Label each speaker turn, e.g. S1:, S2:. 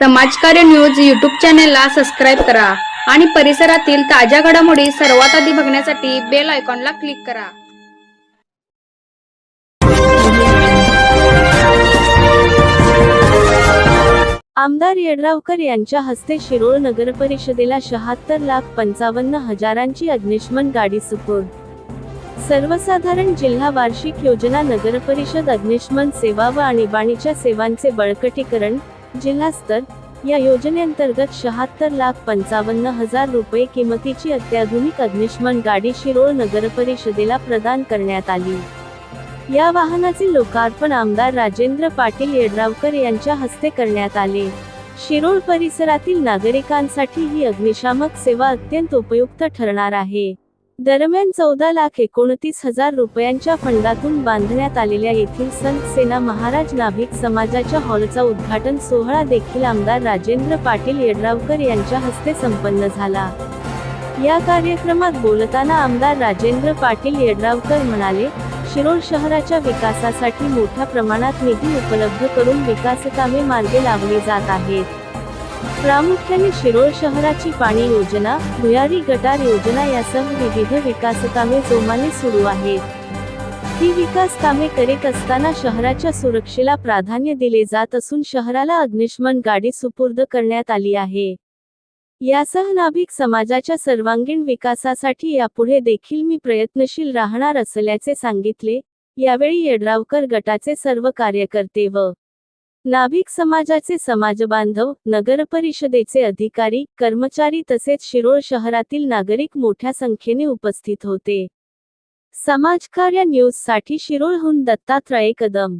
S1: समाजकार्य news YouTube चॅनेलला subscribe करा आणि परिसरातील ताज्या घडामोडी सर्वात आधी बघण्यासाठी बेल आयकॉनला क्लिक करा.
S2: आमदार येड्रावकर यांच्या हस्ते शिरोळ नगरपरिषदेला शहात्तर लाख पंचावन्न हजारांची अग्निशमन गाडी सुपूर्द. सर्वसाधारण जिल्हा वार्षिक योजना नगरपरिषद अग्निशमन सेवा व आणीबाणीच्या सेवांचे बळकटीकरण जिल्हास्तर या योजनेअंतर्गत शहात्तर लाख पंचावन्न हजार रुपये किमतीची अत्याधुनिक अग्निशमन गाडी शिरोळ नगरपरिषदेला प्रदान करण्यात आली. या वाहनाचे लोकार्पण आमदार राजेंद्र पाटील येड्रावकर यांच्या हस्ते करण्यात आले. शिरोळ परिसरातील नागरिकांसाठी ही अग्निशामक सेवा अत्यंत उपयुक्त ठरणार आहे. दरम्यान चौदा लाख एकोणतीस हजार रुपयांच्या फंडातून बांधण्यात आलेल्या येथील संत सेना महाराज नाभिक समाजाच्या हॉलचा उद्घाटन सोहळा देखील आमदार राजेंद्र पाटील येड्रावकर यांच्या हस्ते संपन्न झाला. या कार्यक्रमात बोलताना आमदार राजेंद्र पाटील येड्रावकर म्हणाले शिरोळ शहराच्या विकासासाठी मोठ्या प्रमाणात निधी उपलब्ध करून विकासकामे मार्गे लावली जात आहेत. प्रामुख्याने शिरोळ शहराची पाणी योजना भुयारी गटार योजना यासह विविध विकासकामे जोमाने सुरू आहेत. ही विकास कामे करीत असताना शहराच्या सुरक्षेला प्राधान्य दिले जात असून शहराला अग्निशमन गाडी सुपूर्द करण्यात आली आहे. यासह नाभिक समाजाच्या सर्वांगीण विकासासाठी यापुढे देखील मी प्रयत्नशील राहणार असल्याचे सांगितले यावेळी येड्रावकर गटाचे सर्व कार्यकर्ते व नाभिक समाजाचे समाजबांधव नगरपरिषदेचे अधिकारी कर्मचारी तसेच शिरोळ शहरातील नागरिक मोठ्या संख्येने उपस्थित होते. समाजकार्य न्यूजसाठी शिरोळहून दत्तात्रय कदम.